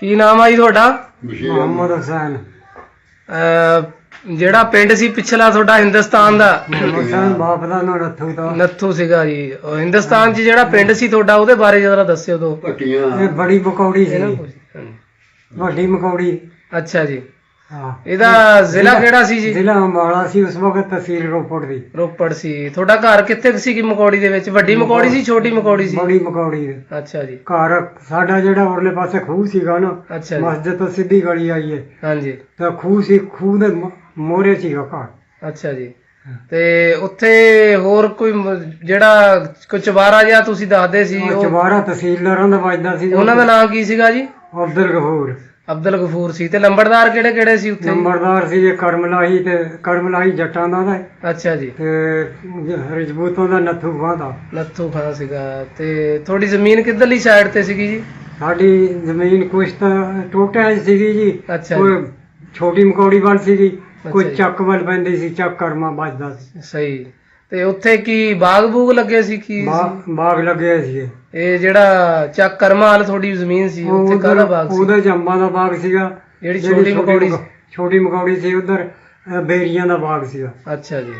ਕੀ ਨਾਮ ਆ ਜੀ ਤੁਹਾਡਾ? ਮੁਹੰਮਦ ਹੁਸੈਨ। ਅਹ ਜਿਹੜਾ ਪਿੰਡ ਸੀ ਪਿਛਲਾ ਤੁਹਾਡਾ ਹਿੰਦੁਸਤਾਨ ਦਾ? ਹੁਸੈਨ ਬਾਪ ਦਾ ਨਾਂ ਰੱਥੂ ਦਾ। ਨੱਥੂ ਸੀਗਾ ਜੀ। ਉਹ ਹਿੰਦੁਸਤਾਨ 'ਚ ਜਿਹੜਾ ਪਿੰਡ ਸੀ ਤੁਹਾਡਾ ਉਹਦੇ ਬਾਰੇ ਜਰਾ ਦੱਸਿਓ ਦੋ। ਇਹ ਬੜੀ ਮਕੌੜੀ ਸੀ। ਵੱਡੀ ਮਕੌੜੀ। ਅੱਛਾ ਜੀ। ਹਾਂ। ਇਹਦਾ ਜ਼ਿਲ੍ਹਾ ਕਿਹੜਾ ਸੀ ਜੀ? ਜ਼ਿਲ੍ਹਾ ਅੰਬਾਲਾ ਸੀ ਉਸ ਵਕਤ ਤਹਿਸੀਲ ਰੋਪੜ ਦੀ। ਰੋਪੜ ਸੀ। ਤੁਹਾਡਾ ਘਰ ਕਿੱਥੇ ਕੁ ਸੀ ਕਿ ਮਕੌੜੀ ਦੇ ਵਿੱਚ? ਵੱਡੀ ਮਕੌੜੀ ਸੀ ਛੋਟੀ ਮਕੌੜੀ ਸੀ? ਬੜੀ ਮਕੌੜੀ ਦੇ ਅੱਛਾ ਜੀ। ਘਰ ਸਾਡਾ ਜਿਹੜਾ ਉਰਲੇ ਪਾਸੇ ਖੂਹ ਸੀਗਾ ਨਾ ਅੱਛਾ ਜੀ। ਮਸਜਿਦ ਤੋਂ ਸਿੱਧੀ ਗਲੀ ਆਈ ਹੈ ਹਾਂਜੀ। ਤਾਂ ਖੂਹ ਸੀ ਖੂਹ ਦੇ ਮੋਰੇ ਸੀਗਾ ਘਰ। ਅੱਛਾ ਜੀ। ਤੇ ਉੱਥੇ ਹੋਰ ਕੋਈ ਮ- ਜਿਹੜਾ ਕੋਈ ਚਵਾਰਾ ਜਿਹਾ ਤੁਸੀਂ ਦੱਸਦੇ ਸੀ ਉਹ ਉਹ ਚਵਾਰਾ ਤਹਿਸੀਲਦਾਰਾਂ ਦਾ ਵੱਜਦਾ ਸੀ। ਉਹਨਾਂ ਦਾ ਨਾਮ ਕੀ ਸੀਗਾ ਜੀ? ਅਬਦੁਲ ਗਫੂਰ। ਅਬਦੁਲ ਗਫੂਰ ਸੀ ਤੇ ਲੰਬੜਦਾਰ ਕਿਹੜੇ ਕਿਹੜੇ ਸੀ ਉੱਥੇ? ਨੰਬਰਦਾਰ ਸੀ ਇਹ ਕਰਮਲਾਹੀ ਤੇ ਕਰਮਲਾਹੀ ਜੱਟਾਂ ਦਾ ਦਾ ਅੱਛਾ ਜੀ। ਤੇ ਰਜਬੂਤੋਂ ਦਾ ਨੱਥੂ ਖਾਂ ਦਾ। ਲੱਥੂ ਖਾਨ ਸੀਗਾ ਤੇ ਤੁਹਾਡੀ ਜ਼ਮੀਨ ਕਿੱਧਰਲੀ ਸਾਈਡ ਤੇ ਸੀਗੀ ਜੀ? ਸਾਡੀ ਜ਼ਮੀਨ ਕੁਛ ਤਾਂ ਟੋਟਿਆਂ 'ਚ ਸੀਗੀ ਜੀ। ਅੱਛਾ ਕੋਈ ਛੋਟੀ ਮਕੌੜੀ ਵੱਲ ਸੀਗੀ ਕੋਈ। ਚੱਕ ਵੱਲ ਪੈਂਦੀ ਸੀ ਚੱਕ ਕਰਮਾ ਵੱਜਦਾ ਸੀ। ਸਹੀ। ਤੇ ਉੱਥੇ ਕੀ ਬਾਗ ਬੂਗ ਲੱਗੇ ਸੀ ਕੀ ਬਾਗ ਬਾਗ ਲੱਗੇ ਸੀ ਇਹ ਜਿਹੜਾ ਚੱਕ ਕਰਮਾ ਵਾਲ ਤੁਹਾਡੀ ਜ਼ਮੀਨ ਸੀ ਉੱਥੇ ਕਾਹਦਾ ਬਾਗ ਸੀ? ਉਹਦੇ ਜੰਬਾਂ ਦਾ ਬਾਗ ਸੀਗਾ। ਜਿਹੜੀ ਛੋਟੀ ਮਕੌੜੀ ਮਕੌ- ਛੋਟੀ ਮਕੌੜੀ ਸੀ ਉਧਰ ਬੇਰੀਆਂ ਦਾ ਬਾਗ ਸੀਗਾ। ਅੱਛਾ ਜੀ।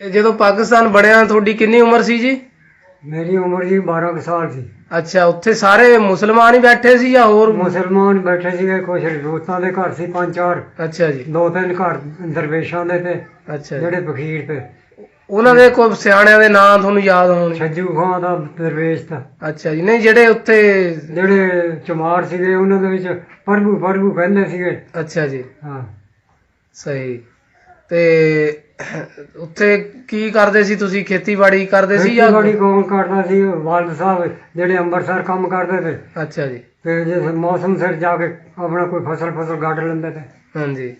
ਇਹ ਜਦੋਂ ਪਾਕਿਸਤਾਨ ਬਣਿਆ ਤੁਹਾਡੀ ਕਿੰਨੀ ਉਮਰ ਸੀ ਜੀ? ਮੇਰੀ ਉਮਰ ਜੀ 12 ਕੁ ਸਾਲ ਸੀ। ਅੱਛਾ ਉੱਥੇ ਸਾਰੇ ਮੁਸਲਮਾਨ ਹੀ ਬੈਠੇ ਸੀ ਜਾਂ ਹੋਰ ਮੁਸਲਮਾਨ ਬੈਠੇ ਸੀਗੇ ਕੁਛ ਰੋਤਾਂ ਦੇ ਘਰ ਸੀ ਪੰਜ ਚਾਰ। ਅੱਛਾ ਜੀ। ਦੋ ਤਿੰਨ ਘਰ ਦਰਵੇਸ਼ਾਂ ਦੇ ਤੇ ਅੱਛਾ ਜਿਹੜੇ ਫਕੀਰ ਤੇ। ਉਹਨਾਂ ਦੇ ਕੋਈ ਸਿਆਣਿਆਂ ਦੇ ਨਾਂ ਤੁਹਾਨੂੰ ਯਾਦ ਹੋਣਗੇ। ਛੱਜੂ ਖਾਂ ਦਾ ਦਰਵੇਸ਼ ਦਾ ਅੱਛਾ ਜੀ ਨਹੀਂ ਜਿਹੜੇ ਉੱਥੇ ਜਿਹੜੇ ਚਮਾਰ ਸੀਗੇ ਉਹਨਾਂ ਦੇ ਵਿੱਚ ਪ੍ਰਭੂ ਪ੍ਰਭੂ ਕਹਿੰਦੇ ਸੀਗੇ। ਅੱਛਾ ਜੀ। ਹਾਂ। ਸਹੀ। ਤੇ ਉੱਥੇ ਕੀ ਕਰਦੇ ਸੀ ਤੁਸੀਂ? ਖੇਤੀਬਾੜੀ ਕਰਦੇ ਸੀ ਜਾਂ ਖੇਤੀਬਾੜੀ ਕੌਣ ਕਰਦਾ ਸੀ? ਵਾਲਦ ਸਾਹਿਬ ਜਿਹੜੇ ਅੰਮ੍ਰਿਤਸਰ ਕੰਮ ਕਰਦੇ ਤੇ। ਅੱਛਾ ਜੀ। ਤੇ ਜੇ ਮੌਸਮ ਸਿਰ ਜਾ ਕੇ ਆਪਣਾ ਕੋਈ ਫਸਲ ਫਸਲ ਗੱਡ ਲੈਂਦੇ ਤੇ। ਹਾਂਜੀ।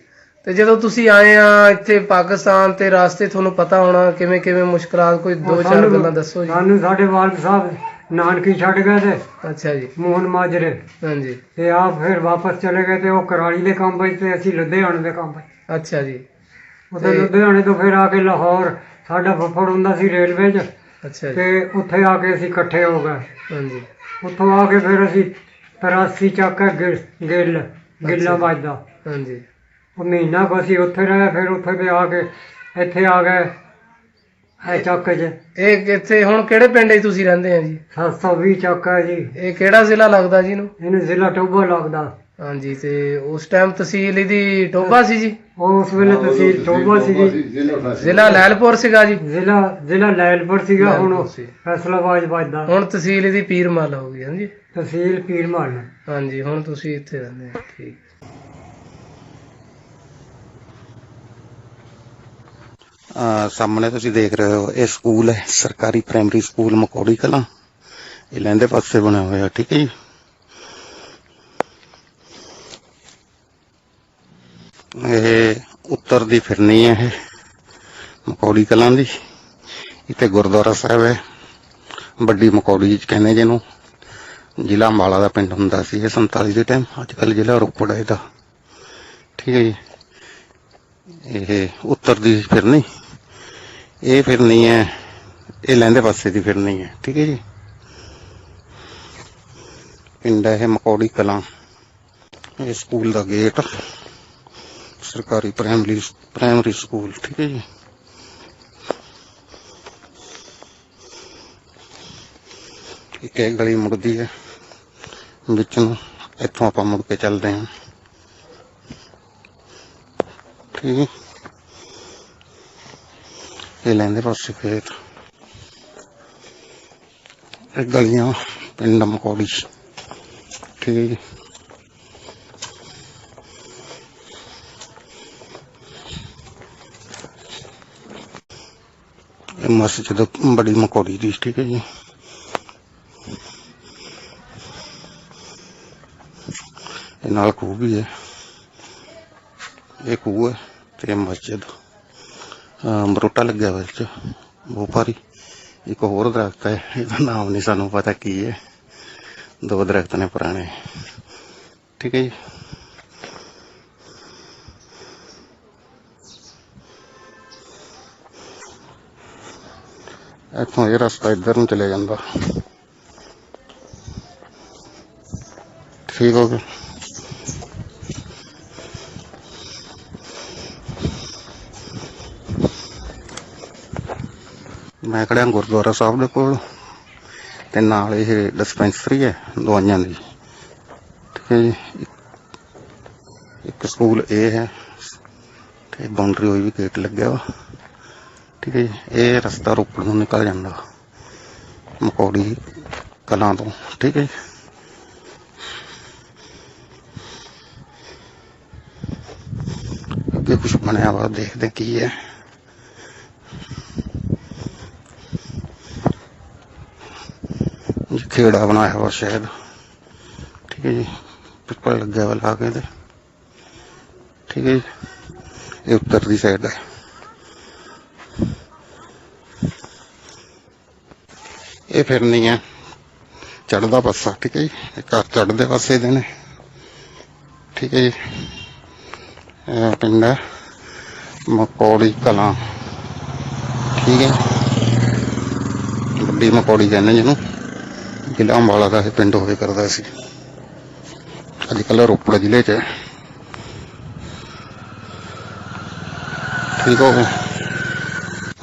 ਤੇ ਜਦੋਂ ਤੁਸੀਂ ਆਏ ਆ ਇੱਥੇ ਪਾਕਿਸਤਾਨ ਤੇ ਰਾਸਤੇ ਤੁਹਾਨੂੰ ਪਤਾ ਹੋਣਾ ਕਿਵੇਂ ਕਿਵੇਂ ਮੁਸ਼ਕਲਾਂ ਕੋਈ ਦੋ ਚਾਰ ਸਾਨੂੰ- ਗੱਲਾਂ ਦੱਸੋ ਜੀ। ਸਾਨੂੰ ਸਾਡੇ ਵਾਲਦ ਸਾਹਿਬ ਨਾਨਕੀ ਛੱਡ ਗਏ ਤੇ ਅੱਛਾ ਜੀ। ਮੋਹਨ ਮਾਜਰੇ। ਹਾਂਜੀ। ਤੇ ਆਪ ਫਿਰ ਵਾਪਸ ਚਲੇ ਗਏ ਤੇ ਉਹ ਕਰਾਲੀ ਦੇ ਕੰਮ ਵਿੱਚ ਤੇ ਅਸੀਂ ਲੁਧਿਆਣੇ ਦੇ ਕੰਮ ਵਿੱਚ। ਅੱਛਾ ਜੀ। ਉੱਥੇ ਲੁਧਿਆਣੇ ਤੋਂ ਫਿਰ ਆ ਕੇ ਲਾਹੌਰ ਸਾਡਾ ਫੱਫੜ ਹੁੰਦਾ ਸੀ ਰੇਲਵੇ 'ਚ। ਅੱਛਾ ਜੀ। ਤੇ ਉੱਥੇ ਆ ਕੇ ਅਸੀਂ ਇਕੱਠੇ ਹੋ ਗਏ। ਹਾਂਜੀ। ਉੱਥੋਂ ਆ ਕੇ ਫਿਰ ਅਸੀਂ 83 ਚੱਕ ਗਿ- ਗਿੱਲ ਗਿੱਲਾ ਵੱਜਦਾ। ਹਾਂਜੀ। ਉਹ ਮਹੀਨਾ ਕੁ ਅਸੀਂ ਉੱਥੇ ਰਹੇ ਫਿਰ ਉੱਥੇ ਤੇ ਆ ਕੇ ਇੱਥੇ ਆ ਗਏ ਇਹ ਚੱਕ 'ਚ। ਇਹ ਇੱਥੇ ਹੁਣ ਕਿਹੜੇ ਪਿੰਡ 'ਚ ਤੁਸੀਂ ਰਹਿੰਦੇ ਆ ਜੀ? 720 ਚੱਕ ਹੈ ਜੀ। ਇਹ ਕਿਹੜਾ ਜ਼ਿਲ੍ਹਾ ਲੱਗਦਾ ਜੀ ਇਹਨੂੰ? ਇਹਨੂੰ ਜ਼ਿਲ੍ਹਾ ਟੋਬਾ ਲੱਗਦਾ। ਹਾਂਜੀ ਤੇ ਉਸ ਟਾਈਮ ਤਹਿਸੀਲ ਇਹਦੀ ਟੋਬਾ ਸੀ ਜੀ? ਉਹ ਉਸ ਵੇਲੇ ਤਹਿਸੀਲ ਟੋਬਾ ਸੀਗੀ ਜ਼ਿਲ੍ਹਾ ਲੈਲਪੁਰ ਸੀਗਾ ਜੀ। ਜ਼ਿਲ੍ਹਾ ਜ਼ਿਲ੍ਹਾ ਲੈਲਪੁਰ ਸੀਗਾ ਹੁਣ ਉਹ ਸੀ। ਫੈਸਲਾਬਾਦ ਵੱਜਦਾ। ਹੁਣ ਤਹਿਸੀਲ ਇਹਦੀ ਪੀਰਮਲ ਹੋ ਗਈ ਹਾਂਜੀ? ਤਹਿਸੀਲ ਪੀਰਮਾਲ। ਹਾਂਜੀ ਹੁਣ ਤੁਸੀਂ ਇੱਥੇ ਰਹਿੰਦੇ ਆ ਠੀਕ। ਸਾਹਮਣੇ ਤੁਸੀਂ ਦੇਖ ਰਹੇ ਹੋ, ਇਹ ਸਕੂਲ ਹੈ, ਸਰਕਾਰੀ ਪ੍ਰਾਇਮਰੀ ਸਕੂਲ ਮਕੌੜੀ ਕਲਾਂ। ਇਹ ਲਹਿੰਦੇ ਪਾਸੇ ਬਣਿਆ ਹੋਇਆ ਠੀਕ ਹੈ ਜੀ। ਇਹ ਉੱਤਰ ਦੀ ਫਿਰਨੀ ਹੈ ਇਹ, ਮਕੌੜੀ ਕਲਾਂ ਦੀ। ਇੱਥੇ ਗੁਰਦੁਆਰਾ ਸਾਹਿਬ ਹੈ, ਵੱਡੀ ਮਕੌੜੀ 'ਚ ਕਹਿੰਦੇ ਜਿਹਨੂੰ। ਜ਼ਿਲ੍ਹਾ ਅੰਬਾਲਾ ਦਾ ਪਿੰਡ ਹੁੰਦਾ ਸੀ ਇਹ 47 ਦੇ ਟਾਈਮ ਅੱਜ ਕੱਲ ਜ਼ਿਲ੍ਹਾ ਰੋਪੜ ਹੈ ਇਹਦਾ। ਠੀਕ ਹੈ ਜੀ। ਇਹ ਉੱਤਰ ਦੀ ਫਿਰਨੀ। ਇਹ ਫਿਰਨੀ ਹੈ। ਇਹ ਲਹਿੰਦੇ ਪਾਸੇ ਦੀ ਫਿਰਨੀ ਹੈ। ਠੀਕ ਹੈ ਜੀ। ਪਿੰਡ ਹੈ ਇਹ ਮਕੌੜੀ ਕਲਾਂ। ਇਹ ਸਕੂਲ ਦਾ ਗੇਟ। ਸਰਕਾਰੀ ਪ੍ਰਾਇਮਰੀ ਪ੍ਰਾਇਮਰੀ ਸਕੂਲ। ਠੀਕ ਹੈ ਜੀ। ਇੱਕ ਇਹ ਗਲੀ ਮੁੜਦੀ ਹੈ। ਵਿੱਚ ਨੂੰ ਇੱਥੋਂ ਆਪਾਂ ਮੁੜ ਕੇ ਚੱਲਦੇ ਹਾਂ। ਠੀਕ ਹੈ ਲੈਂਦੇ ਪਾਸੇ ਫੇਰ। ਇਹ ਗਲੀਆਂ, ਪਿੰਡ ਮਕੌੜੀ। ਠੀਕ ਹੈ ਜੀ। ਇਹ ਮਸਜਿਦ ਬੜੀ ਮਕੌੜੀ ਦੀ, ਠੀਕ ਹੈ ਜੀ। ਇਹ ਨਾਲ ਖੂਹ ਵੀ ਹੈ। ਇਹ ਖੂਹ ਹੈ ਤੇ ਮਸਜਿਦ। ਬਰੋਟਾ ਲੱਗਿਆ ਹੋਇਆ ਵਿੱਚ ਬਹੁਤ ਭਾਰੀ ਇੱਕ ਹੋਰ ਦਰਖਤ ਹੈ, ਇਹਦਾ ਨਾਮ ਨਹੀਂ ਸਾਨੂੰ ਪਤਾ ਕੀ ਹੈ। ਦੋ ਦਰਖਤ ਨੇ ਪੁਰਾਣੇ। ਠੀਕ ਹੈ ਜੀ। ਇੱਥੋਂ ਇਹ ਰਸਤਾ ਇੱਧਰ ਨੂੰ ਚਲੇ ਜਾਂਦਾ। ਠੀਕ ਹੋ ਗਿਆ। ਮੈਂ ਖੜਿਆ ਗੁਰਦੁਆਰਾ ਸਾਹਿਬ ਦੇ ਕੋਲ ਤੇ ਨਾਲ ਇਹ ਡਿਸਪੈਂਸਰੀ ਹੈ ਦਵਾਈਆਂ ਦੀ। ਠੀਕ ਹੈ ਜੀ ਇੱਕ- ਸਕੂਲ ਇਹ ਹੈ। ਤੇ ਬਾਉਂਡਰੀ ਹੋਈ ਵੀ ਗੇਟ ਲੱਗਿਆ ਵਾ। ਠੀਕ ਹੈ ਜੀ, ਇਹ ਰਸਤਾ ਰੋਪੜ ਨੂੰ ਨਿਕਲ ਜਾਂਦਾ ਮਕੌੜੀ ਕਲਾਂ ਤੋਂ। ਠੀਕ ਹੈ ਜੀ। ਅੱਗੇ ਕੁਝ ਬਣਿਆ ਵਾ, ਦੇਖਦੇ ਕੀ ਹੈ। ਖੇੜਾ ਬਣਾਇਆ ਵਾ ਸ਼ਾਇਦ। ਠੀਕ ਹੈ ਜੀ। ਪਿੱਪਲ ਲੱਗਿਆ ਵਾ ਲਾ ਕੇ ਤੇ। ਠੀਕ ਹੈ ਜੀ। ਇਹ ਉੱਤਰ ਦੀ ਸਾਈਡ ਹੈ ਇਹ ਫਿਰਨੀ ਹੈ ਚੜਦਾ ਪਾਸਾ, ਠੀਕ ਹੈ ਜੀ। ਇਹ ਘਰ ਚੜਦੇ ਪਾਸੇ ਦੇ ਨੇ। ਠੀਕ ਹੈ ਜੀ। ਇਹ ਪਿੰਡ ਹੈ ਮਕੌੜੀ ਕਲਾਂ। ਠੀਕ ਹੈ ਵੱਡੀ ਮਕੌੜੀ ਕਹਿੰਦੇ ਜਿਹਨੂੰ ਜ਼ਿਲ੍ਹਾ ਅੰਬਾਲਾ ਦਾ ਇਹ ਪਿੰਡ ਹੋਵੇ ਕਰਦਾ ਸੀ। ਅੱਜ ਕੱਲ੍ਹ ਰੋਪੜ ਜ਼ਿਲ੍ਹੇ 'ਚ ਠੀਕ ਹੋ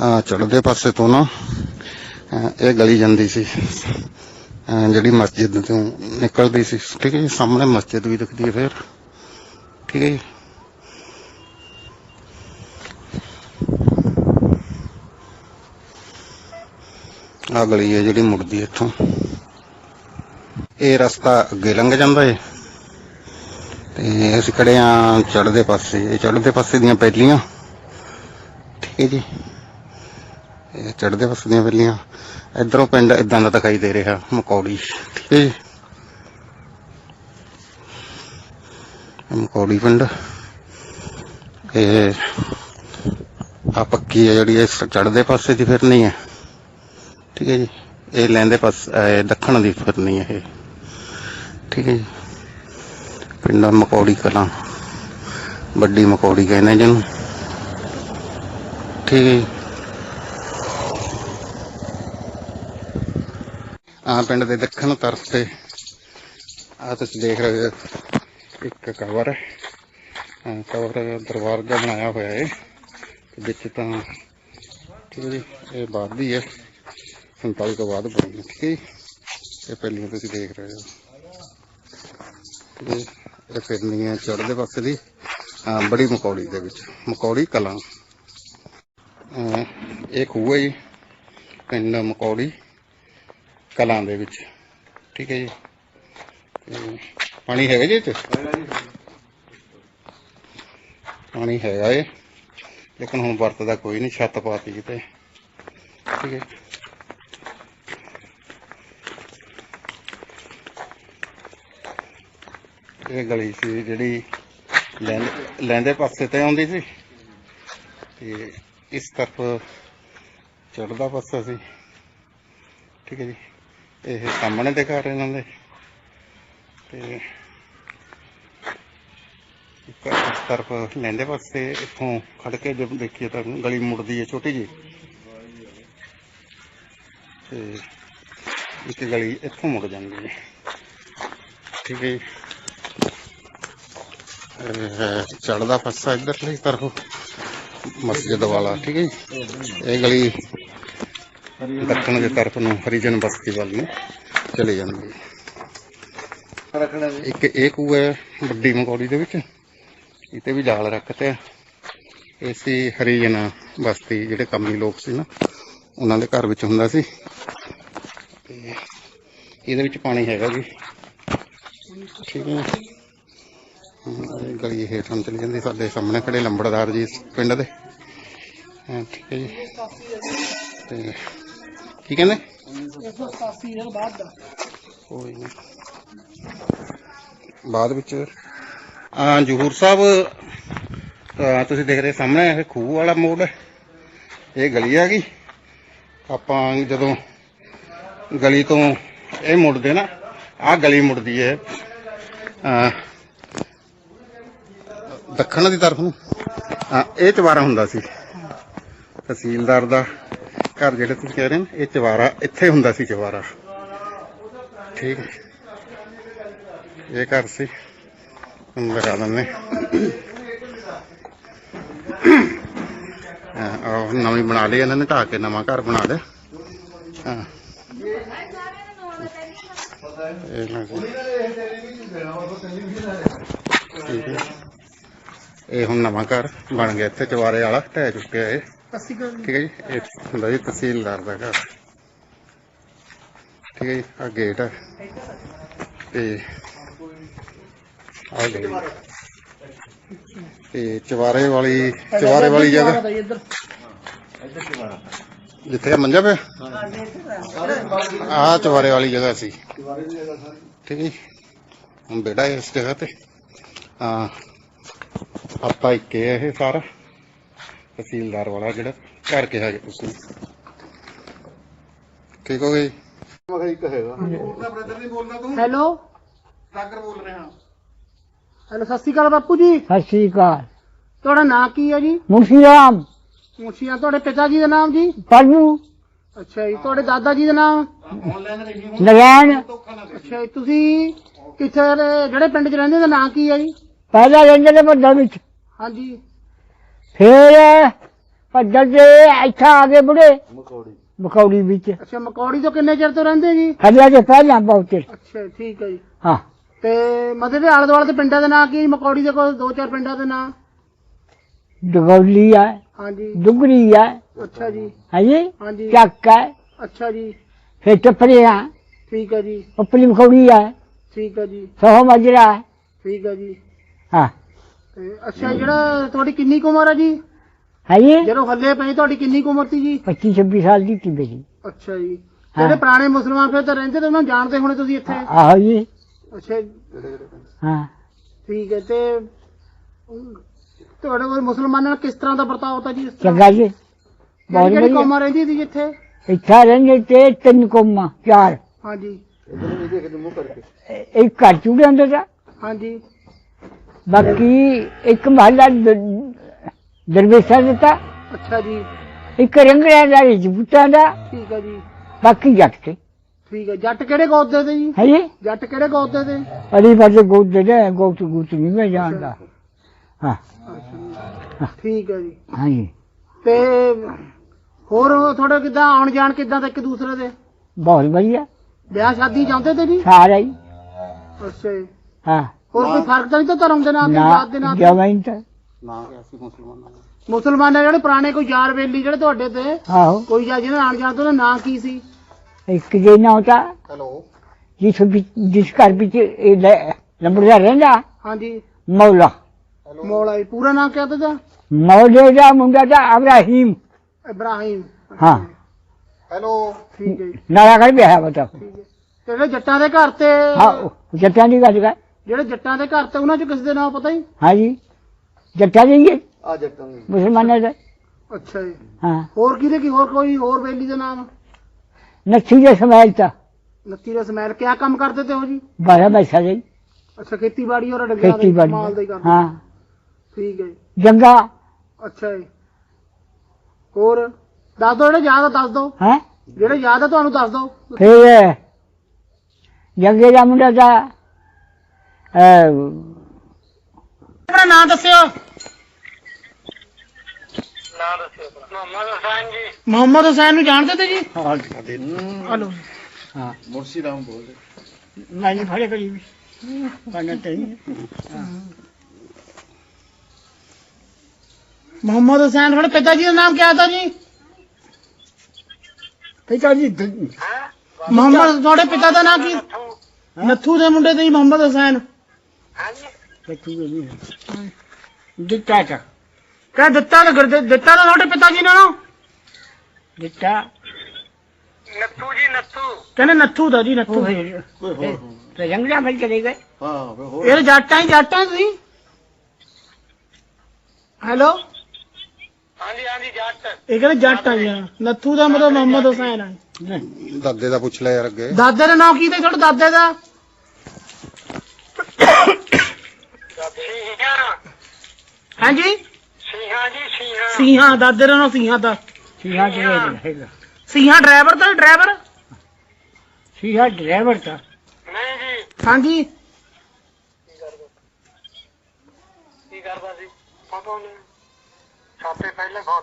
ਆ ਚੜ੍ਹਦੇ ਪਾਸੇ ਤੋਂ ਨਾ ਇਹ ਗਲੀ ਜਾਂਦੀ ਸੀ। ਜਿਹੜੀ ਮਸਜਿਦ ਤੋਂ ਨਿਕਲਦੀ ਸੀ। ਠੀਕ ਹੈ ਜੀ, ਸਾਹਮਣੇ ਮਸਜਿਦ ਵੀ ਦਿਖਦੀ ਹੈ ਫਿਰ। ਠੀਕ ਹੈ ਜੀ। ਆ ਗਲੀ ਹੈ ਜਿਹੜੀ ਮੁੜਦੀ ਹੈ ਇੱਥੋਂ। ਇਹ ਰਸਤਾ ਅੱਗੇ ਲੰਘ ਜਾਂਦਾ ਹੈ ਤੇ ਅਸੀਂ ਖੜੇ ਆ ਚੜ੍ਹਦੇ ਪਾਸੇ, ਇਹ ਚੜ੍ਹਦੇ ਪਾਸੇ ਦੀਆਂ ਪਹਿਲੀਆਂ ਠੀਕ ਹੈ ਜੀ। ਇਹ ਚੜ੍ਹਦੇ ਪਾਸੇ ਦੀਆਂ ਪਹਿਲੀਆਂ ਇਧਰੋਂ ਪਿੰਡ ਇਦਾਂ ਦਾ ਦਿਖਾਈ ਦੇ ਰਿਹਾ, ਮਕੌੜੀ। ਠੀਕ ਹੈ ਜੀ। ਮਕੌੜੀ ਪਿੰਡ। ਇਹ ਆ ਪੱਕੀ ਹੈ ਜਿਹੜੀ ਇਹ ਚੜ੍ਹਦੇ ਪਾਸੇ ਦੀ ਫਿਰਨੀ ਹੈ। ਠੀਕ ਹੈ ਜੀ। ਇਹ ਲੈਂਦੇ ਪਾਸ ਦੱਖਣ ਦੀ ਫਿਰਨੀ ਹੈ ਇਹ। ਠੀਕ ਹੈ ਜੀ। ਪਿੰਡ ਮਕੌੜੀ ਕਲਾਂ, ਵੱਡੀ ਮਕੌੜੀ ਕਹਿੰਦੇ ਜਿਹਨੂੰ। ਠੀਕ ਹੈ ਜੀ। ਆ ਪਿੰਡ ਦੇ ਦੱਖਣ ਤਰਫ ਤੇ ਆ ਤੁਸੀਂ ਦੇਖ ਰਹੇ ਹੋ, ਇੱਕ ਕਵਰ ਹੈ। ਕਵਰ ਦਰਬਾਰ ਦਾ ਬਣਾਇਆ ਹੋਇਆ ਹੈ। ਵਿੱਚ ਤਾਂ ਠੀਕ ਹੈ ਜੀ, ਇਹ ਬਾਅਦ ਦੀ ਹੈ। 47 ਤੋਂ ਬਾਅਦ ਬਣੀ ਠੀਕ ਹੈ ਜੀ। ਇਹ ਪਹਿਲੀਆਂ ਤੁਸੀਂ ਦੇਖ ਰਹੇ ਹੋ। ਇਹ ਫਿਰਨੀ ਹੈ ਚੜ੍ਹਦੇ ਪਾਸੇ ਦੀ, ਅਹ, ਬੜੀ ਮਕੌੜੀ ਦੇ ਵਿੱਚ, ਮਕੌੜੀ ਕਲਾਂ। ਇਹ ਖੂਹ ਹੈ ਜੀ, ਪਿੰਡ ਮਕੌੜੀ ਕਲਾਂ ਦੇ ਵਿੱਚ। ਠੀਕ ਹੈ ਜੀ। ਪਾਣੀ ਹੈਗਾ ਜੀ ਇਹ 'ਚ? ਪਾਣੀ ਹੈਗਾ ਏ ਲੇਕਿਨ ਹੁਣ ਵਰਤਦਾ ਕੋਈ ਨਹੀਂ, ਛੱਤ ਪਾਤੀ ਕਿਤੇ। ਠੀਕ ਹੈ। ਇਹ ਗਲੀ ਸੀ ਜਿਹੜੀ ਲੈਂਦੇ ਲੈਂਦੇ ਪਾਸੇ ਤੇ ਆਉਂਦੀ ਸੀ। ਤੇ ਇਸ ਤਰਫ ਚੜਦਾ ਪਾਸਾ ਸੀ। ਠੀਕ ਹੈ ਜੀ। ਇਹ ਸਾਹਮਣੇ ਦੇ ਘਰ ਇਹਨਾਂ ਦੇ ਤੇ ਇੱਕ ਇਸ ਤਰਫ ਲੈਂਦੇ ਪਾਸੇ ਇੱਥੋਂ ਖੜ ਕੇ ਜਦ ਦੇਖੀਏ ਤਾਂ ਗਲੀ ਮੁੜਦੀ ਹੈ ਛੋਟੀ ਜੀ ਤੇ ਇੱਕ ਗਲੀ ਇੱਥੋਂ ਮੁੜ ਜਾਂਦੀ ਹੈ। ਠੀਕ ਹੈ ਜੀ। ਚੜਦਾ ਪਾਸਾ ਇਧਰਲੀ ਤਰਫ ਮਸਜਿਦ ਵਾਲਾ, ਠੀਕ ਹੈ ਜੀ। ਇਹ ਗਲੀ ਦੱਖਣ ਦੀ ਤਰਫ ਨੂੰ ਹਰੀਜਨ ਬਸਤੀ ਵੱਲ ਨੂੰ ਚਲੇ ਜਾਂਦੀ ਹੈ। ਇੱਕ ਇਹ ਖੂਹ ਹੈ ਵੱਡੀ ਮਕੌੜੀ ਦੇ ਵਿੱਚ। ਇਤੇ ਵੀ ਜਾਲ ਰੱਖਤੇ ਆ। ਇਹ ਸੀ ਹਰੀਜਨ ਬਸਤੀ, ਜਿਹੜੇ ਕੰਮੀ ਲੋਕ ਸੀ ਨਾ, ਉਹਨਾਂ ਦੇ ਘਰ ਵਿੱਚ ਹੁੰਦਾ ਸੀ। ਤੇ ਇਹਦੇ ਵਿੱਚ ਪਾਣੀ ਹੈਗਾ ਜੀ। ਠੀਕ ਹੈ ਇਹ ਗਲੀ ਹੇਠਾਂ ਨੂੰ ਚਲੀ ਜਾਂਦੀ, ਸਾਡੇ ਸਾਹਮਣੇ ਖੜੇ ਲੰਬੜਦਾਰ ਜੀ ਇਸ ਪਿੰਡ ਦੇ। ਠੀਕ ਹੈ ਜੀ। ਤੇ ਕੀ ਕਹਿੰਦੇ? 187 ਨਾਲ ਬਾਅਦ ਦਾ ਕੋਈ ਨਹੀਂ ਬਾਅਦ ਵਿੱਚ ਆ ਜਹੂਰ ਸਾਹਿਬ ਤੁਸੀਂ ਦੇਖ ਰਹੇ ਸਾਹਮਣੇ, ਇਹ ਖੂਹ ਵਾਲਾ ਮੋੜ ਹੈ। ਇਹ ਗਲੀ ਆ ਗਈ ਆਪਾਂ ਜਦੋਂ ਗਲੀ ਤੋਂ ਇਹ ਮੁੜਦੇ ਨਾ, ਆਹ ਗਲੀ ਮੁੜਦੀ ਹੈ। ਅਹ ਦੱਖਣ ਦੀ ਤਰਫ ਨੂੰ? ਹਾਂ, ਇਹ ਚਵਾਰਾ ਹੁੰਦਾ ਸੀ। ਤਹਿਸੀਲਦਾਰ ਦਾ ਘਰ ਜਿਹੜੇ ਤੁਸੀਂ ਕਹਿ ਰਹੇ ਨੇ ਇਹ ਚਵਾਰਾ ਇੱਥੇ ਹੁੰਦਾ ਸੀ, ਚਵਾਰਾ। ਠੀਕ ਇਹ ਘਰ ਸੀ। ਲਗਾ ਦਿੰਦੇ ਹਾਂ। ਆਹ ਨਵੀਂ ਬਣਾ ਲਈ ਇਹਨਾਂ ਨੇ, ਢਾਹ ਕੇ ਨਵਾਂ ਘਰ ਬਣਾ ਲਿਆ। ਹਾਂ। ਇਹ ਲਓ ਠੀਕ ਹੈ। ਇਹ ਹੁਣ ਨਵਾਂ ਘਰ ਬਣ ਗਿਆ ਇੱਥੇ ਚਵਾਰੇ ਵਾਲਾ ਢਹਿ ਚੁੱਕਿਆ ਇਹ। ਠੀਕ ਹੈ ਜੀ ਇਹ ਹੁੰਦਾ ਜੀ ਤਹਿਸੀਲਦਾਰ ਦਾ ਘਰ। ਠੀਕ ਹੈ ਜੀ ਆ। ਗੇਟ ਹੈ ਤੇ ਆ। ਗਏ ਤੇ ਚਵਾਰੇ ਵਾਲੀ ਚਵਾਰੇ ਵਾਲੀ ਜਗ੍ਹਾ ਇੱਧਰ ਜਿੱਥੇ ਆਹ ਮੰਜਾ ਪਿਆ? ਆ ਚਵਾਰੇ ਵਾਲੀ ਜਗ੍ਹਾ ਸੀ। ਠੀਕ ਹੈ ਜੀ। ਹੁਣ ਬੇਟਾ ਹੈ ਇਸ ਜਗ੍ਹਾ ਤੇ। ਆ ਆਪਾਂ ਇੱਕ ਇਹ ਹੈ ਸਾਰਾ। ਤਹਿਸੀਲਦਾਰ ਵਾਲਾ ਜਿਹੜਾ ਘਰ ਕਿਹਾ ਗਿਆ ਤੁਸੀਂ। ਠੀਕ ਹੋ ਗਈ? ਮੈਂ ਇੱਕ ਹੈਗਾ। ਬੋਲਦਾ ਬ੍ਰਦਰ ਨਹੀਂ ਬੋਲਦਾ ਤੂੰ। ਹੈਲੋ? ਟਾਗਰ ਬੋਲ ਰਿਹਾ। ਹੈਲੋ ਸਤਿ ਸ਼੍ਰੀ ਅਕਾਲ ਬਾਪੂ ਜੀ। ਸਤਿ ਸ੍ਰੀ ਅਕਾਲ। ਤੁਹਾਡਾ ਨਾਂ ਕੀ ਹੈ ਜੀ? ਮੁਨਸ਼ੀ ਰਾਮ ਮੁਖੀਆ ਤੁਹਾਡੇ ਪਿਤਾ ਜੀ ਦਾ ਨਾਮ ਜੀ? ਪਰਮੂ ਅੱਛਾ ਜੀ ਤੁਹਾਡੇ ਦਾਦਾ ਜੀ ਦਾ ਨਾਮ? ਨਗੈਣ ਅੱਛਾ ਜੀ ਤੁਸੀਂ ਕਿੱਥੇ ਦੇ- ਜਿਹੜੇ ਪਿੰਡ 'ਚ ਰਹਿੰਦੇ ਦਾ ਨਾਂ ਕੀ ਹੈ ਜੀ? ਪਹਿਲਾ ਰਹਿੰਦੇ ਨੇ ਵੱਡਾ ਵਿੱਚ। ਹਾਂਜੀ। ਫੇਰ ਭੱਜਲ ਦੇ ਇੱਥੇ ਆ ਗਏ ਬੁੜੇ। ਮਕੌੜੀ। ਵਿੱਚ। ਅੱਛਾ ਮਕੌੜੀ ਤੋਂ ਕਿੰਨੇ ਚਿਰ ਤੋਂ ਰਹਿੰਦੇ ਜੀ? ਹਰਿਆ ਦੇ ਪਹਿਲਾਂ ਬਹੁਤ ਅੱਛਾ ਠੀਕ ਹੈ ਜੀ। ਹਾਂ। ਤੇ ਮਦੇ ਦੇ ਆਲੇ ਦੁਆਲੇ ਦੇ ਪਿੰਡਾਂ ਦੇ ਨਾਂ ਕੀ? ਮਕੌੜੀ ਦੇ ਕੋਲ ਦੋ ਚਾਰ ਪਿੰਡਾਂ ਦੇ ਨਾਂ? ਡਗੌਲੀ ਹੈ ਹਾਂਜੀ। ਦੁਗਰੀ ਹੈ ਅੱਛਾ ਜੀ। ਹਾਂਜੀ? ਹਾਂਜੀ। ਚੱਕ ਹੈ ਅੱਛਾ ਜੀ। ਫੇਰ ਟੱਪਰੇ ਹੈ ਠੀਕ ਹੈ ਜੀ। ਪਪਲੀ ਮਕੌੜੀ ਹੈ ਠੀਕ ਹੈ ਜੀ। ਸੋ ਮਜਰਾ। ਠੀਕ ਹੈ ਜੀ। ਹਾਂ। ਤੇ ਅੱਛਾ ਜਿਹੜਾ ਤੁਹਾਡੀ ਕਿੰਨੀ ਕੁ ਉਮਰ ਹੈ ਜੀ? ਹਾਂਜੀ? ਜਦੋਂ ਹੱਲੇ ਪਈ ਤੁਹਾਡੀ ਕਿੰਨੀ ਕੁ ਉਮਰ ਸੀ ਜੀ? 25 26 ਸਾਲ ਦੀ ਤੀ ਮੇਰੀ। ਅੱਛਾ ਜੀ। ਹਾਂ। ਜਿਹੜੇ ਪੁਰਾਣੇ ਮੁਸਲਮਾਨ ਫਿਰ ਤਾਂ ਰਹਿੰਦੇ ਤੇ ਉਹਨਾਂ ਨੂੰ ਜਾਣਦੇ ਹੋਣੇ ਤੁਸੀਂ ਇੱਥੇ? ਆਹੋ ਜੀ। ਅੱਛਾ ਹਾਂ। ਠੀਕ ਹੈ ਤੇ ਅਮ, ਤੁਹਾਡੇ ਕੋਲ ਮੁਸਲਮਾਨਾਂ ਨਾਲ ਕਿਸ ਤਰ੍ਹਾਂ ਦਾ ਵਰਤਾਓ ਹੁੰਦਾ ਜੀ ਇਸ ਤਰ੍ਹਾਂ? ਚੰਗਾ ਜੀ। ਬਹੁਤ ਕਿਹੜੀ ਵਧੀਆ। ਕੌਮਾਂ ਰਹਿੰਦੀ ਸੀ ਜਿੱਥੇ ਇੱਥੇ ਰਹਿੰਦੇ ਤੇ ਤਿੰਨ ਕੋਮਾ ਚਾਰ। ਹਾਂਜੀ। ਇਹ- ਇੱਕ ਘਰ ਚੁੜੇ ਹੁੰਦੇ ਤਾਂ ਹਾਂਜੀ। ਬਾਕੀ ਇੱਕ ਮਹੱਲਾ ਦਰਵੇਸ਼ਾਂ ਦਿੱਤਾ ਅੱਛਾ ਜੀ। ਇੱਕ ਰੰਗੜਿਆਂ ਦਾ ਜਬੂਤਾਂ ਦਾ। ਠੀਕ ਹੈ ਜੀ। ਬਾਕੀ ਜੱਟ ਤੇ ਠੀਕ ਹੈ। ਜੱਟ ਕਿਹੜੇ ਗੋਤ ਦੇ ਜੀ? ਹੈ ਜੀ? ਜੱਟ ਕਿਹੜੇ ਗੋਤ ਦੇ ਅਲੀ ਬਾਜੇ ਗੋਦ ਦੇ ਗੋਤ ਗੋਤ ਨਹੀਂ ਮੈਂ ਜਾਣਦਾ। ਹਾਂ। ਠੀਕ ਹੈ ਜੀ। ਹਾਂਜੀ ਤੇ ਹੋਰ ਤੁਹਾਡੇ ਕਿਦਾਂ ਆਉਣ ਜਾਣ ਕਿਦਾਂ ਤੇ ਇੱਕ ਦੂਸਰੇ ਦੇ? ਬਹੁਤ ਵਧੀਆ। ਵਿਆਹ ਸ਼ਾਦੀ ਜਾਂਦੇ ਤੇ ਜੀ? ਸਾਰਾ। ਹੀ ਅੱਛਾ ਜੀ। ਹਾਂ। ਹੋਰ ਕੋਈ ਫ਼ਰਕ ਤਾਂ ਨਹੀਂ ਤਾਂ ਧਰਮ ਦੇ ਨਾਂ ਤੇ ਜਾਤ ਦੇ ਨਾਂ ਤੇ? ਜਮਾਈਨ ਤਾਂ ਨਾ ਅਸੀਂ ਮੁਸਲਮਾਨਾਂ ਦਾ। ਮੁਸਲਮਾਨਾਂ ਜਿਹੜੇ ਪੁਰਾਣੇ ਕੋਈ ਯਾਰ ਬੇਲੀ ਜਿਹੜੇ ਤੁਹਾਡੇ ਤੇ ਆਹੋ। ਕੋਈ ਜਾਂ ਜਿਹਨਾਂ ਆਣ ਜਾਣ ਤੋਂ ਉਹਦਾ ਨਾਂ ਕੀ ਸੀ? ਇੱਕ ਜੇ ਨਾ ਹੋਤਾ ਹੈਲੋ। ਜਿਸ ਵਿੱਚ ਜਿਸ ਘਰ ਵਿੱਚ ਇਹ ਲੰਬੜਦਾ ਰਹਿੰਦਾ ਹਾਂਜੀ। ਮੌਲਾ। ਮੌਲਾ ਜੀ ਪੂਰਾ ਨਾਂ ਕਿਹਾ ਤਾ ਮੌਲੇ ਦਾ ਮੁੰਡਾ ਤਾਂ ਅਬਰਾਹੀਮ। ਇਬਰਾਹੀਮ ਹਾਂ। ਹੈਲੋ। ਠੀਕ ਹੈ ਜੀ। ਨਾਰਾ ਕਰ ਬਿਆ ਬਤਾ ਠੀਕ ਹੈ। ਤੇ ਜਿਹੜੇ ਜੱਟਾਂ ਦੇ ਘਰ ਤੇ ਹਾਂ ਜੱਟਾਂ ਦੀ ਗੱਲ ਕਰ। ਜਿਹੜੇ ਜੱਟਾਂ ਦੇ ਘਰ ਤੇ ਉਹਨਾਂ ਚ ਕਿਸ ਦੇ ਨਾਮ ਪਤਾ ਹੀ ਹਾਂਜੀ। ਜੱਟਾਂ ਦੀ ਹੀ ਆ ਜੱਟਾਂ ਦੀ ਮੁਸਲਮਾਨਾਂ ਦਾ। ਅੱਛਾ ਜੀ। ਹਾਂ। ਹੋਰ ਕਿਹਦੇ ਕੀ ਹੋਰ ਕੋਈ ਹੋਰ ਬੇਲੀ ਦਾ ਨਾਮ? ਨੱਥੀ ਦੇ ਸਮਾਇਲ ਤਾਂ। ਨੱਤੀ ਦਾ ਸਮੈਲ ਕਿਆ ਕੰਮ ਕਰਦੇ ਤੇ ਉਹ ਜੀ? ਬਾਰਾ ਬੈਸਾ ਜੀ। ਅੱਛਾ ਖੇਤੀਬਾੜੀ ਔਰ ਦੇ ਖੇਤੀਬਾੜੀ। ਮਾਲ ਦਾ ਹੀ ਕਰਦੇ। ਹਾਂ। ਠੀਕ ਹੈ ਜੀ। ਜੰਗਾ। ਅੱਛਾ ਜੀ। ਹੋਰ? ਦੱਸ ਦਿਓ ਜਿਹੜੇ ਯਾਦ ਆ ਦੱਸ ਦਿਓ ਹੈ? ਜਿਹੜੇ ਯਾਦ ਆ ਤੁਹਾਨੂੰ ਦੱਸ ਦਿਓ ਫਿਰ ਜੰਗੇ ਦਾ ਮੁੰਡਾ ਤਾਂ ਅਹ, ਆਪਣਾ ਨਾਮ ਦੱਸਿਓ। ਮੁਹੰਮਦ ਹੁਸੈਨ ਨੂੰ ਜਾਣਦੇ ਤੇ ਜੀ? ਹਾਂ ਹਲੋ। ਹਾਂ। ਮੁਰਸ਼ੀ ਰਾਮ ਬੋਲਦੇ। ਮੈਂ ਨਹੀਂ ਫੜੇ ਕਰੀ ਪਾਣਾ ਤੇ ਮੁਹੰਮਦ ਹੁਸੈਨ ਤੁਹਾਡੇ ਪਿਤਾ ਜੀ ਦਾ ਨਾਮ ਕਿਆ था ਜੀ? ਪਿਤਾ ਜੀ ਮੁਹੰਮਦ ਤੁਹਾਡੇ ਪਿਤਾ ਦਾ ਨਾਮ ਕੀ? ਨੱਥੂ ਦੇ ਮੁੰਡੇ ਤੇ ਜੀ ਮੁਹੰਮਦ ਹੁਸੈਨ। ਦਿੱਤਾ ਤਾ ਕਹ ਦਿੱਤਾ ਨਾ ਗੁਰਦੇ ਦਿੱਤਾ ਨਾ ਤੁਹਾਡੇ ਪਿਤਾ ਜੀ ਨੇ ਨਾ ਦਿੱਤਾ। ਕਹਿੰਦੇ ਨੱਥੂ ਦਾ ਜੀ ਨੱਥੂ। ਉਹ ਫਿਰ ਤੇ ਜੰਗਲਾ ਮਿਲ ਚਲੇ ਗਏ। ਹਾਂ ਫਿਰ ਹੋਰ। ਇਹ ਜੱਟਾਂ ਹੀ ਜੱਟਾਂ ਹੀ ਤੁਸੀਂ। ਹੈਲੋ। ਹਾਂਜੀ ਹਾਂਜੀ ਜੱਟ। ਇਹ ਕਹਿੰਦੇ ਜੱਟ ਆ ਜੀ। ਹਾਂ। ਨੱਥੂ ਦਾ ਮਤਲਬ ਮੁਹੰਮਦ ਹੁਸੈਨ ਆ। ਦਾਦੇ ਦਾ ਪੁੱਛ ਲੈ ਯਾਰ ਅੱਗੇ। ਦਾਦੇ ਦਾ ਨਾਮ ਕੀ ਤੇ ਤੁਹਾਡੇ ਦਾਦੇ ਦਾ? ਹਾਂਜੀ? ਸਿੰਘਾਂ ਜੀ ਸਿੰਘਾਂ ਸੀਹਾ ਦਾ ਨਾਮ ਸੀਹਾ ਦਾ। ਸੀਹਾ ਡਰਾਈਵਰ ਹੈਗਾ। ਸੀਹਾ ਡਰਾਈਵਰ ਤਾਂ ਡਰਾਈਵਰ? ਸੀਹਾ ਡਰਾਈਵਰ ਤਾਂ। ਨਹੀਂ ਜੀ। ਹਾਂਜੀ? ਕਰਦਾ ਸੀ? ਪਤਾ ਨਹੀਂ ਛਾਪੇ ਪਹਿਲੇ ਫੋਨ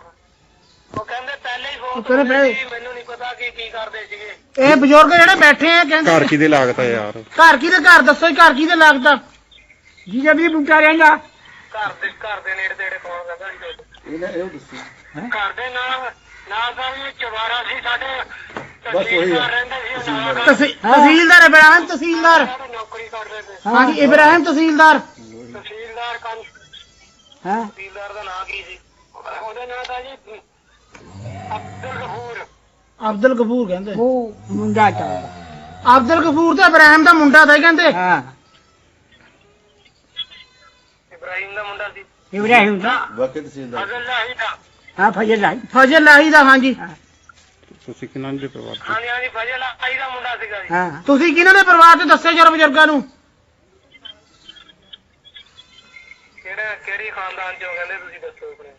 ਉਹ ਕਹਿੰਦੇ ਪਹਿਲੇ ਹੀ ਉਹ ਫੋਨ ਕਹਿੰਦੇ ਪਹਿਲੇ- ਸੀ ਮੈਨੂੰ ਨਹੀਂ ਪਤਾ ਕਿ ਕੀ ਕਰਦੇ ਸੀਗੇ। ਇਹ ਬਜ਼ੁਰਗ ਜਿਹੜੇ ਬੈਠੇ ਆ ਕਹਿੰਦੇ ਘਰ ਕਿਹਦੇ ਲਾਗਤ ਹੈ ਯਾਰ? ਘਰ ਕਿਹਦੇ ਘਰ ਦੱਸੋ ਜੀ, ਘਰ ਕਿਹਦੇ ਲੱਗਦਾ ਜੀ ਜਦ ਇਹ ਬੂਟਾ ਰਹਿੰਦਾ। ਘਰ ਦੇ ਘਰ ਦੇ ਨੇੜੇ ਤੇੜੇ ਫੋਨ ਕਰਦਾ ਸੀ ਇਹਨੇ ਇਹ ਦੱਸੋ। ਘਰ ਦੇ ਨਾਲ ਨਾਲ ਦਾ ਵੀ ਚਵਾਰਾ ਸੀ ਸਾਡੇ ਤਹਿਸੀਲਦਾਰ ਰਹਿੰਦੇ ਸੀ ਨਾਲ ਦਾ ਤਹਿਸੀਲਦਾਰ ਇਬਰਾਹਿਮ ਤਹਿਸੀਲਦਾਰ। ਜਿਹੜੇ ਨੌਕਰੀ ਕਰਦੇ ਸੀ। ਹਾਂਜੀ ਇਬਰਾਹਿਮ ਤਹਿਸੀਲਦਾਰ। ਤਹਿਸੀਲਦਾਰ ਕੰਨ ਹਾਂ? ਤਹਿਸੀਲਦਾਰ ਦਾ ਨਾਂ ਕੀ ਸੀ? ਉਹਦਾ ਨਾਂ ਤਾਂ ਜੀ ਅਬਦੁਲ ਗਫੂਰ। ਅਬਦੁਲ ਗਫੂਰ ਕਹਿੰਦੇ। ਉਹ ਮੁੰਡਾ ਤਾਂ ਅਬਦੁਲ ਗਫੂਰ ਤੇ ਇਬਰਾਹਿਮ ਦਾ ਮੁੰਡਾ ਤਾਂ ਕਹਿੰਦੇ। ਹਾਂ। ਇਬਰਾਹੀਮ ਦਾ ਮੁੰਡਾ ਸੀ। ਇਬਰਾਹਿਮ ਦਾ ਅਜ਼ਲ ਲਾਹੀ ਦਾ। ਹਾਂ ਫਜਲ ਆਈ ਫਜ਼ਲ ਲਾਹੀ ਦਾ ਹਾਂਜੀ। ਤੁਸੀਂ ਕਿਹਨਾਂ ਦੇ ਪਰਿਵਾਰ ਤੋਂ? ਹਾਂਜੀ ਹਾਂਜੀ ਫਜ਼ਲ ਲਾਹੀ ਦਾ ਮੁੰਡਾ ਸੀਗਾ ਜੀ। ਹਾਂ। ਤੁਸੀਂ ਕਿਹਨਾਂ ਦੇ ਪਰਿਵਾਰ ਤੇ ਦੱਸਿਆ ਜਰ ਬਜ਼ੁਰਗਾਂ ਨੂੰ? ਕਿਹੜੇ ਕਿਹੜੀ ਖਾਨਦਾਨ ਚੋਂ ਕਹਿੰਦੇ ਤੁਸੀਂ ਦੱਸੋ ਆਪਣੇ।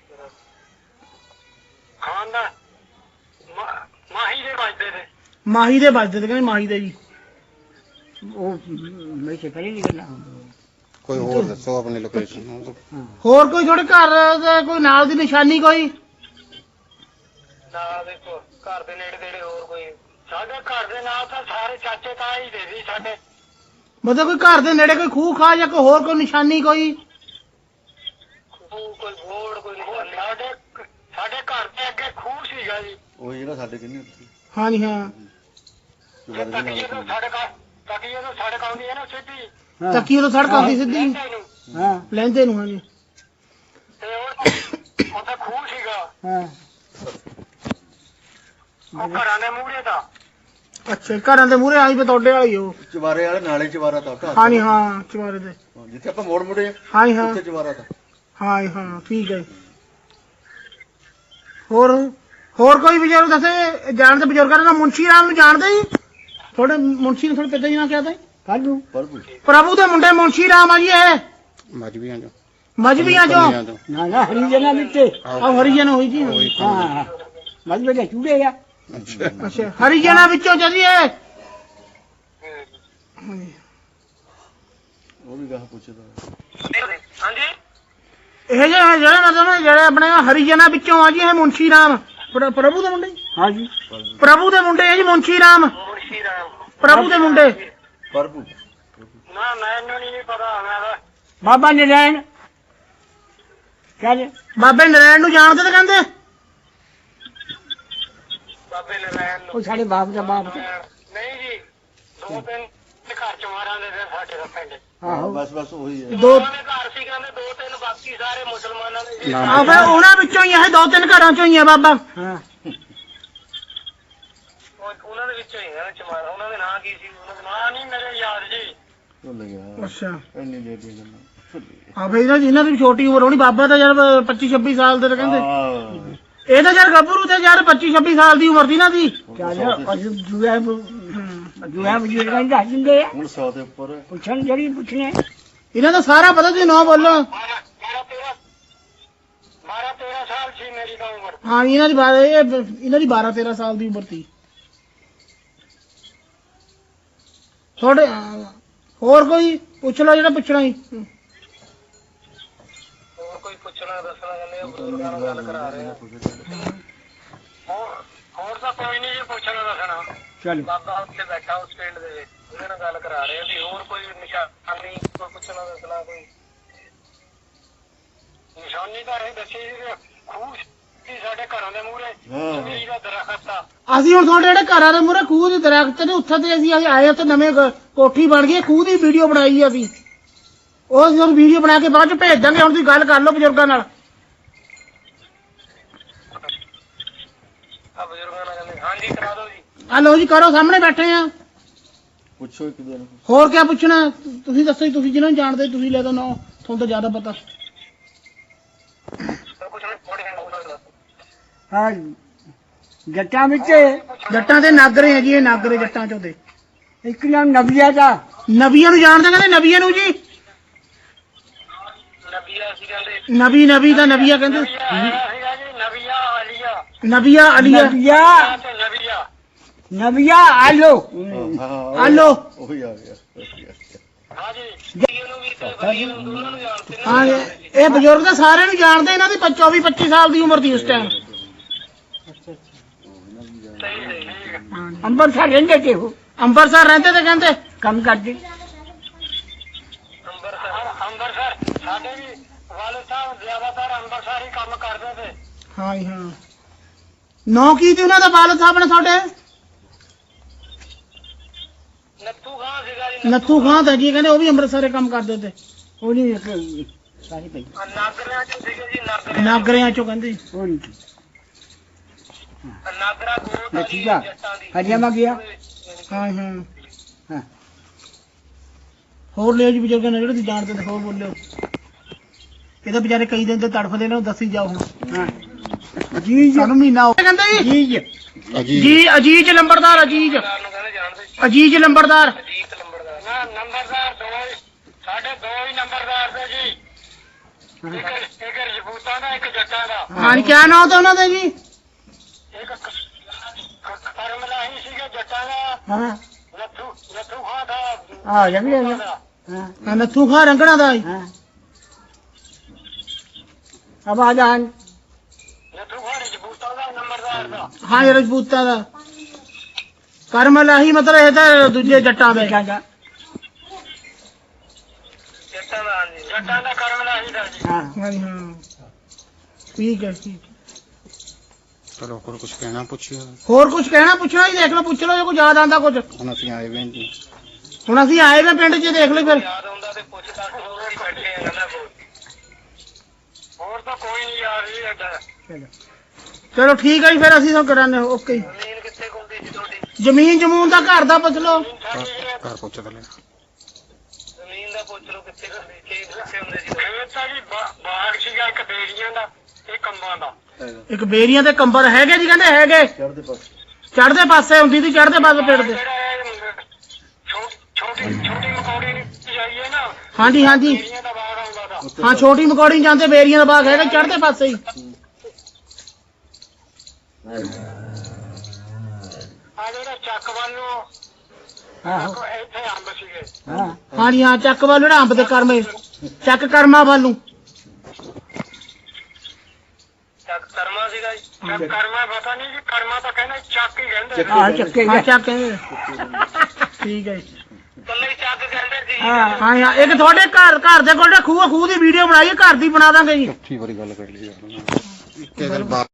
ਖਾਨਦਾਨ? ਮਾ- ਮਾਹੀ ਦੇ ਵੱਜਦੇ ਨੇ। ਮਾਹੀ ਦੇ ਵੱਜਦੇ ਤੇ ਕਹਿੰਦੇ ਮਾਹੀ ਦੇ ਜੀ। ਉਹ ਮੈਂ ਸੇ ਕਰੇ ਨਿਕਲਣਾ ਕੋਈ ਹੋਰ ਦੱਸੋ ਆਪਣੀ ਲੋਕੇਸ਼ਨ ਹੋਰ ਕੋਈ ਤੁਹਾਡੇ ਘਰ ਦੇ ਕੋਈ ਨਾਲ ਦੀ ਨਿਸ਼ਾਨੀ ਕੋਈ? ਨਾਲ ਦੇਖੋ ਘਰ ਦੇ ਨੇੜੇ ਤੇੜੇ ਹੋਰ ਕੋਈ। ਸਾਡੇ ਘਰ ਦੇ ਨਾਲ ਤਾਂ ਸਾਰੇ ਚਾਚੇ ਤਾਏ ਹੀ ਦੇ ਸੀ ਸਾਡੇ। ਮਤਲਬ ਕੋਈ ਘਰ ਦੇ ਨੇੜੇ ਕੋਈ ਖੂਹ ਖਾ ਜਾਂ ਕੋਈ ਹੋਰ ਕੋਈ ਨਿਸ਼ਾਨੀ ਕੋਈ? ਖੂਹ ਕੋਈ ਬੋੜ ਕੋਈ ਨਿਸ਼ਾਨੀ। ਸਾਡੇ ਸਾਡੇ ਘਰ ਦੇ ਅੱਗੇ ਖੂਹ ਸੀਗਾ ਜੀ। ਉਹ ਜਿਹੜਾ ਸਾਡੇ ਕਿੰਨੀ ਉੱਥੇ? ਹਾਂਜੀ ਹਾਂ। ਤੇ ਤਕੀਏ ਤੋਂ ਸਾਡੇ ਘਰ ਤਕੀਏ ਤੋਂ ਸਾਡੇ ਘਰ ਆਉਂਦੀ ਹੈ ਨਾ ਸਿੱਧੀ। ਹਾਂ ਤੱਕੀ ਉਦੋਂ ਸੜਕ ਆਉਂਦੀ ਸਿੱਧੀ? ਲੈਂਦੇ ਨੂੰ ਹਾਂ। ਲੈਂਦੇ ਨੂੰ ਹਾਂਜੀ ਤੇ ਉਹ ਉੱਥੇ ਖੂਹ ਸੀਗਾ। ਹਾਂ। ਉਹ ਘਰਾਂ ਦੇ ਮੂਹਰੇ ਦਾ ਅੱਛਾ ਘਰਾਂ ਦੇ ਮੂਹਰੇ ਆਈ ਬਤੌਡੇ ਵਾਲੀ ਉਹ। ਚਵਾਰੇ ਵਾਲੇ ਨਾਲੇ ਚਵਾਰਾ ਤਾਂ ਘਰ। ਹਾਂਜੀ ਹਾਂ ਚਵਾਰੇ ਦੇ ਜਿੱਥੇ ਆਪਾਂ ਮੋੜ ਮੁੜੇ ਆ, ਹਾਂਜੀ ਹਾਂ। ਉੱਥੇ ਚਵਾਰਾ ਤਾਂ। ਹਾਂ ਹਾਂ ਠੀਕ ਹੈ ਹੋਰ ਹੋਰ ਕੋਈ ਬਜ਼ੁਰਗ ਦੱਸੇ? ਜਾਣਦੇ ਬਜ਼ੁਰਗਾਂ ਦਾ ਮੁੰਸ਼ੀ ਰਾਮ ਨੂੰ ਜਾਣਦੇ ਜੀ ਤੁਹਾਡੇ ਮੁੰਸ਼ੀ ਨੂੰ ਤੁਹਾਡੇ ਪਿਤਾ ਜੀ ਨਾਲ ਕਿਹਾ ਤਾ। ਕਾਲੂ ਪਰਬੂ ਪ੍ਰਭੂ ਦੇ ਮੁੰਡੇ ਮੁੰਸ਼ੀ ਰਾਮ ਆ ਜੀ ਇਹ। ਮਜਬੀਆਂ ਜੋ ਮਜਬੀਆਂ ਚੋਂ। ਕਮੀਆਂ ਚੋਂ। ਨਾ ਨਾ ਹਰੀ ਜਨਾ ਵਿੱਚ ਆ ਹਰੀਜਨ ਹੋਈ ਜੀ। ਉਹੀ ਹਾਂ ਮਜਬੇ ਦੇ ਚੂੜੇ ਆ। ਅੱਛਾ। ਅੱਛਾ ਹਰੀਜਨਾਂ ਵਿੱਚੋਂ ਜੀ ਇਹ। ਉਹ ਵੀ ਗਾਹ ਪੁੱਛਦਾ। ਹਾਂਜੀ? ਇਹ ਜਿਹੜੇ ਜਿਹੜੇ ਮਤਲਬ ਜਿਹੜੇ ਆਪਣੇ ਹਰੀਜਨਾਂ ਵਿੱਚੋਂ ਆ ਜੀ ਇਹ ਮੁੰਸ਼ੀ ਰਾਮ। ਪ੍ਰ- ਪ੍ਰਭੂ ਦੇ ਮੁੰਡੇ? ਜੀ? ਹਾਂ ਜੀ ਪ੍ਰਭੂ ਦੇ ਮੁੰਡੇ ਆ ਜੀ ਮੁੰਸ਼ੀ ਰਾਮ। ਪ੍ਰਭੂ ਦੇ ਮੁੰਡੇ। ਪਰਬੂ ਨਾ ਮੈਨੂੰ ਨਹੀਂ ਪਤਾ ਮੈਂ ਤਾਂ ਬਾਬਾ ਨਰੈਣ। ਚੱਲ ਬਾਬੇ ਨਰੈਣ ਨੂੰ ਜਾਣਦੇ ਤਾਂ ਕਹਿੰਦੇ। ਬਾਬੇ ਨਰਾਇਣ ਨੂੰ। ਉਹ ਸਾਡੇ ਬਾਪ ਦਾ ਬਾਪ। ਨਹੀਂ ਜੀ ਦੋ ਤਿੰਨ ਘਰ ਚ ਮਾਰਾਂ ਦੇ ਨੇ ਸਾਡੇ ਦਾ ਪਿੰਡ। ਆਹੋ। ਬਸ ਬਸ ਉਹੀ ਹੈ। ਦੋ ਉਹਨਾਂ ਦੇ ਘਰ ਸੀ ਕਹਿੰਦੇ ਦੋ ਤਿੰਨ ਬਾਕੀ ਸਾਰੇ ਮੁਸਲਮਾਨਾਂ ਦੇ। ਆ ਫਿਰ ਉਹਨਾਂ ਵਿੱਚੋਂ ਹੀ ਇਹ ਦੋ ਤਿੰਨ ਘਰਾਂ ਚੋਂ ਹੀ ਆ ਬਾਬਾ। ਹਾਂ। ਉਹ- ਉਹਨਾਂ ਦੇ ਵਿੱਚੋਂ ਹੀ ਹੈ ਚਮਾਰ ਉਹਨਾਂ ਦੇ ਨਾਂ ਕੀ ਸੀ? ਨਾਂ ਨਹੀਂ ਮੇਰੇ ਯਾਦ ਜੀ। ਭੁੱਲ ਗਿਆ। ਅੱਛਾ। ਇੰਨੀ ਲੇਟ ਦੀਆਂ ਗੱਲਾਂ ਭੁੱਲ ਗਿਆ ਆ ਫਿਰ ਇਹਨਾਂ ਇਹਨਾਂ ਦੀ ਵੀ ਛੋਟੀ ਉਮਰ ਹੋਣੀ ਬਾਬਾ ਤਾਂ ਯਾਰ 25 26 ਸਾਲ ਦੇ ਤਾਂ ਕਹਿੰਦੇ। ਇਹ ਤਾਂ ਯਾਰ ਗੱਭਰੂ ਤੇ ਯਾਰ 25 26 ਸਾਲ ਦੀ ਉਮਰ ਦੀ ਨਾ ਦੀ। ਚੱਲ ਅਸੀਂ ਜੂਆ ਜੂਆ ਬਜ਼ੁਰਗਾਂ ਦਾ ਦਿੰਦੇ ਆ ਹੁਣ 100 ਦੇ ਉੱਪਰ। ਹੈ। ਪੁੱਛਣ ਜਿਹੜੀ ਪੁੱਛਣੇ ਇਹਨਾਂ ਦਾ ਸਾਰਾ ਪਤਾ ਤੁਸੀਂ ਨਾ ਬੋਲੋ। ਬਾਰਾਂ ਬਾਰਾਂ ਤੇਰਾਂ ਬਾਰਾਂ ਤੇਰਾਂ ਸਾਲ ਸੀ ਮੇਰੀ ਤਾਂ ਉਮਰ। ਹਾਂ ਇਹਨਾਂ ਦੀ ਬਾਰੇ ਇਹ ਇਹਨਾਂ ਦੀ 12 13 ਸਾਲ ਦੀ ਉਮਰ ਸੀ। ਥੋੜੇ ਹੋਰ ਕੋਈ ਪੁੱਛ ਲਓ ਜਿਹੜਾ ਪੁੱਛਣਾ ਹੀ ਹੋਰ ਕੋਈ ਪੁੱਛਣਾ ਦੱਸਣਾ ਬਜ਼ੁਰਗਾਂ ਨਾਲ ਗੱਲ ਕਰਾ ਰਹੇ ਆ ਹੋਰ ਹੋਰ ਤਾਂ ਕੋਈ ਨਹੀਂ ਜੀ ਪੁੱਛਣਾ ਦੱਸਣਾ। ਚੱਲ। ਬਾਬਾ ਉੱਥੇ ਬੈਠਾ ਉਸ ਫੀਲਡ ਦੇ ਵਿੱਚ ਉਹਦੇ ਨਾਲ ਗੱਲ ਕਰਾ ਰਹੇ ਆ ਵੀ ਹੋਰ ਕੋਈ ਨਿਸ਼ਾਨੀ ਕੋਈ ਪੁੱਛਣਾ ਦੱਸਣਾ ਕੋਈ? ਨਿਸ਼ਾਨੀ ਤਾਂ ਇਹ ਦੱਸੀ ਸੀ ਕਿ ਖੂਹ ਸੀ ਸਾਡੇ ਘਰਾਂ ਦੇ ਮੂਹਰੇ ਹਾਂ। ਜ਼ਮੀਨ ਦਾ ਦਰਖਤ ਆ। ਅਸੀਂ ਹੁਣ ਤੁਹਾਡੇ ਜਿਹੜੇ ਘਰਾਂ ਦੇ ਮੂਹਰੇ ਖੂਹ ਦੇ ਦਰਖਤ ਨੇ ਉੱਥੇ ਤੇ ਅਸੀਂ ਅਸੀਂ ਆਏ ਉੱਥੇ ਨਵੇਂ ਘ- ਕੋਠੀ ਬਣ ਗਈ ਖੂਹ ਦੀ ਵੀਡੀਓ ਬਣਾਈ ਅਸੀਂ। ਉਹ ਅਸੀਂ ਤੁਹਾਨੂੰ ਵੀਡੀਓ ਬਣਾ ਕੇ ਬਾਅਦ ਚ ਭੇਜ ਦਾਂਗੇ ਹੁਣ ਤੁਸੀਂ ਗੱਲ ਕਰ ਲਓ ਬਜ਼ੁਰਗਾਂ ਨਾਲ। ਆ ਬਜ਼ੁਰਗਾਂ ਨਾਲ ਕਹਿੰਦੇ ਹਾਂਜੀ ਕਰਾ ਦਿਓ ਜੀ। ਆ ਲਓ ਜੀ ਕਰੋ ਸਾਹਮਣੇ ਬੈਠੇ ਆ। ਪੁੱਛੋ ਇੱਕ ਦਿਨ ਹੋਰ ਕੀ ਪੁੱਛਣਾ? ਤੁਸੀਂ ਦੱਸੋ ਜੀ, ਤੁਸੀਂ ਜਿਹਨਾਂ ਨੂੰ ਜਾਣਦੇ ਤੁਸੀਂ ਲੈ ਦੋ ਨਾ ਤੁਹਾਨੂੰ ਤਾਂ ਜ਼ਿਆਦਾ ਪਤਾ ਤਾਂ ਕੁਛ ਨਹੀਂ ਥੋੜੀ ਜਿਹੀ ਹਾਂ ਜੱਟਾਂ ਵਿੱਚ ਜੱਟਾਂ ਦੇ ਨਾਗਰੇ ਆ ਜੀ ਇਹ ਨਾਗਰੇ ਜੱਟਾਂ ਚੋਂ ਦੇ। ਇੱਕ ਨਾਮ ਨਬੀਆ ਦਾ ਨਬੀਆਂ ਨੂੰ ਜਾਣਦੇ ਕਹਿੰਦੇ ਨਬੀਆਂ ਨੂੰ ਜੀ। ਨਬੀਆ ਸੀ ਕਹਿੰਦੇ? ਨਬੀ ਨਬੀ ਦਾ ਨਬੀਆ ਕਹਿੰਦੇ। ਨਬੀਆ ਜੀ ਨਬੀਆ ਆਲੀਆ ਨਬੀਆ ਅਲੀਆ ਨਬੀਆ ਆਲੋ। ਆਲੋ। ਉਹੀ ਆ ਗਿਆ ਜੀ। ਹਾਂ ਜੀ। ਇਹ ਬਜ਼ੁਰਗ ਤਾਂ ਸਾਰਿਆਂ ਨੂੰ ਜਾਣਦੇ ਇਹਨਾਂ ਦੀ 24 25 ਸਾਲ ਦੀ ਉਮਰ ਦੀ ਉਸ ਟਾਈਮ ਅੰਬਰਸਰ ਰਹਿੰਦੇ ਤੇ ਉਹ। ਅੰਮ੍ਰਿਤਸਰ ਰਹਿੰਦੇ ਤੇ ਕਹਿੰਦੇ? ਕੰਮ ਕਰਦੇ। ਅੰਬਰਸਰ ਅੰਬਰਸਰ। ਸਾਡੇ ਵੀ ਵਾਲੇ ਸਾਹਿਬ ਜ਼ਿਆਦਾਤਰ ਅੰਬਰਸਰ ਹੀ ਕੰਮ ਕਰਦੇ ਤੇ। ਹਾਂ ਜੀ ਹਾਂ। ਨੌ ਕੀ ਤੇ ਉਹਨਾਂ ਦਾ ਵਾਲਦ ਸਾਹਿਬ ਨੇ ਤੁਹਾਡੇ? ਨੱਥੂ ਖਾਂ ਸੀਗਾ ਜੀ ਨੱਥੂ ਖਾਂ ਤਾਂ ਜੀ ਕਹਿੰਦੇ? ਉਹ ਵੀ ਅੰਮ੍ਰਿਤਸਰੇ ਕੰਮ ਕਰਦੇ ਤੇ। ਉਹ ਨਹੀਂ ਸਾਰੀ ਪਈ ਨਾਗਰਿਆਂ ਚ ਸੀਗੇ ਜੀ ਨਾਗਰਿਆਂ ਨਾਗਰਿਆਂ ਚੋਂ ਕਹਿੰਦੇ। ਉਹ ਨਹੀਂ। ਨਾਗਰਾ ਗੋਤ ਠੀਕ ਆ। ਹਰਿਆਣਾ ਗਿਆ ਹਾਂ ਜੀ, ਹਾਂ ਹਾਂ। ਹੋਰ ਲਿਓ ਜੀ ਬਜ਼ੁਰਗਾਂ ਨੇ ਜਿਹੜੇ ਤੁਸੀਂ ਜਾਣਦੇ ਤੇ ਹੋਰ ਬੋਲਿਓ ਇਹਦਾ ਵਿਚਾਰੇ ਕਈ ਦਿਨ ਤੇ ਤੜਫਦੇ ਨੇ ਉਹ ਦੱਸੀ ਜਾਓ ਹੁਣ। ਹਾਂ। ਜੀ ਜੀ ਸਾਨੂੰ ਮਹੀਨਾ ਹੋ ਗਿਆ ਕਹਿੰਦੇ ਜੀ। ਜੀ ਅਜੀ ਜੀ ਅਜੀਜ ਲੰਬੜਦਾਰ ਅਜੀਜ। ਅਜੀਜ ਲੰਬੜਦਾਰ। ਅਜੀਤ ਨੰਬਰਦਾਰ ਨਾ ਨੰਬਰਦਾਰ ਦੋ। ਹੀ ਸਾਡੇ ਦੋ ਹੀ ਨੰਬਰਦਾਰ ਤੇ ਜੀ। ਇੱਕ ਇੱਕ ਰਜਪੂਤਾਂ ਦਾ ਇੱਕ ਜੱਟਾਂ ਦਾ। ਹਾਂ ਕਿਆ ਨਾਮ ਤਾਂ ਉਹਨਾਂ ਦਾ ਜੀ? ਇੱਕ ਕਰਮਲਾਹੀ ਸੀਗੇ ਜੱਟਾਂ ਦਾ ਹਾਂ। ਖਾਂ ਦਾ ਆ ਨੇ ਦਾ। ਹਾਂ। ਹਾਂ, ਨੱਥੂ ਖਾਂ ਰੰਗਣਾ ਦਾ ਹਾਂ। ਆਵਾਜ਼ਾਂ ਖਾਂ ਨੰਬਰਦਾਰ ਦਾ ਹਾਂ ਜੀ ਰਜਪੂਤਾਂ ਦਾ। ਕਰਮ ਲਾਹੀ ਮਤਲਬ ਇਹ ਤਾਂ ਦੂਜੇ ਜੱਟਾਂ ਦਾ। ਜੱਟਾਂ ਦਾ। ਜੱਟਾਂ ਦਾ ਕਰਮਲਾਹੀ ਦਾ ਜੀ। ਹਾਂ। ਹਾਂ ਹਾਂ। ਠੀਕ ਹੈ ਠੀਕ ਹੈ। ਚਲੋ ਹੋਰ ਕੁਝ ਕਹਿਣਾ ਪੁੱਛਿਓ? ਹੋਰ ਕੁਝ ਕਹਿਣਾ ਪੁੱਛਣਾ ਹੀ ਦੇਖ ਲਓ ਪੁੱਛ ਲਓ ਜੇ ਕੋਈ ਯਾਦ ਆਂਦਾ ਕੁਝ ਹੁਣ ਅਸੀਂ ਆਏ ਵੇ ਜੀ ਹੁਣ ਅਸੀਂ ਆਏ ਵੇ ਪਿੰਡ 'ਚ ਦੇਖ ਲਓ ਫਿਰ। ਯਾਦ ਆਉਂਦਾ ਤੇ ਪੁੱਛਦਾ ਹੋਰ ਹੀ ਬੈਠੇ ਆ ਨਾ ਕੋਲ ਹੋਰ ਤਾਂ ਕੋਈ ਨਹੀਂ ਯਾਦ ਜੀ ਅੱਡਾ ਚਲੋ। ਠੀਕ ਹੈ ਜੀ ਫਿਰ ਅਸੀਂ ਤਾਂ ਕਰਾਂਗੇ ਓਕੇ ਜੀ। ਜ਼ਮੀਨ ਕਿੱਥੇ ਸੀ ਤੁਹਾਡੀ? ਜ਼ਮੀਨ ਜਮੂਨ ਦਾ ਘਰ ਦਾ ਪੁੱਛ ਲਓ। ਘਰ ਪੁੱਛ ਲੈ ਜ਼ਮੀਨ ਦਾ ਪੁੱਛ ਲਓ ਕਿੱਥੇ ਕੀ ਕਿੱਥੇ ਹੁੰਦੇ ਸੀ? ਇਹ ਤਾਂ ਜੀ ਬਾ- ਬਾਗ ਸੀਗਾ ਇੱਕ ਬੇੜੀਆਂ ਦਾ ਇਹ ਕੰਬਾਂ ਦਾ। ਇੱਕ ਬੇਰੀਆਂ ਤੇ ਕੰਬਰ ਹੈਗੇ ਜੀ ਕਹਿੰਦੇ ਹੈਗੇ। ਚੜ੍ਹਦੇ ਪਾਸੇ। ਚੜ੍ਹਦੇ ਪਾਸੇ ਹੁੰਦੀ ਸੀ ਚੜ੍ਹਦੇ ਪਾਸੇ ਪਿੰਡ ਦੇ। ਜਿਹੜਾ ਇਹ ਛੋ- ਛੋਟੀ ਛੋਟੀ ਮਕੌੜੀ ਨੂੰ ਜਾਈਏ ਨਾ ਹਾਂਜੀ ਹਾਂਜੀ। ਬੇੜੀਆਂ ਦਾ ਬਾਗ ਆਉਂਦਾ ਦਾ ਹਾਂ ਛੋਟੀ ਮਕੌੜੀ ਜਾਂਦੇ ਬੇਰੀਆਂ ਦਾ ਬਾਗ ਹੈਗਾ ਚੜ੍ਹਦੇ ਪਾਸੇ ਹੀ। ਆ ਜਿਹੜਾ ਚੱਕ ਵੱਲ ਨੂੰ ਆਹੋ। ਇੱਥੇ ਅੰਬ ਸੀਗੇ। ਹਾਂ। ਹਾਂਜੀ ਹਾਂ ਚੱਕ ਵੱਲ ਜਿਹੜਾ ਅੰਬ ਦੇ ਕਰਮੇ। ਚੱਕ ਕਰਮਾ ਵੱਲ ਨੂੰ। ਕਰਮਾ ਸੀਗਾ ਜੀ। ਕਰਮਾ ਪਤਾ ਨਹੀਂ ਜੀ ਕਰਮਾ ਤਾਂ ਕਹਿੰਦੇ ਚੱਕ ਹੀ ਕਹਿੰਦੇ ਆ ਚੱਕੇ ਹਾਂ ਚੱਕ ਕਹਿੰਦੇ। ਠੀਕ ਹੈ ਜੀ। ਕੱਲੇ ਹੀ ਚੱਕ ਕਹਿੰਦੇ ਸੀ ਹਾਂ ਹਾਂ ਹਾਂ ਇੱਕ ਤੁਹਾਡੇ ਘਰ ਘਰ ਦੇ ਕੋਲ ਖੂਹ ਆ, ਖੂਹ ਦੀ ਵੀਡੀਓ ਬਣਾਈ ਹੈ ਘਰ ਦੀ ਬਣਾ ਦਾਂਗੇ ਜੀ। ਅੱਛੀ ਵਾਰੀ ਗੱਲ ਕਰ ਲਈ ਯਾਰ। ਇੱਕ ਗੱਲ ਬਾਤ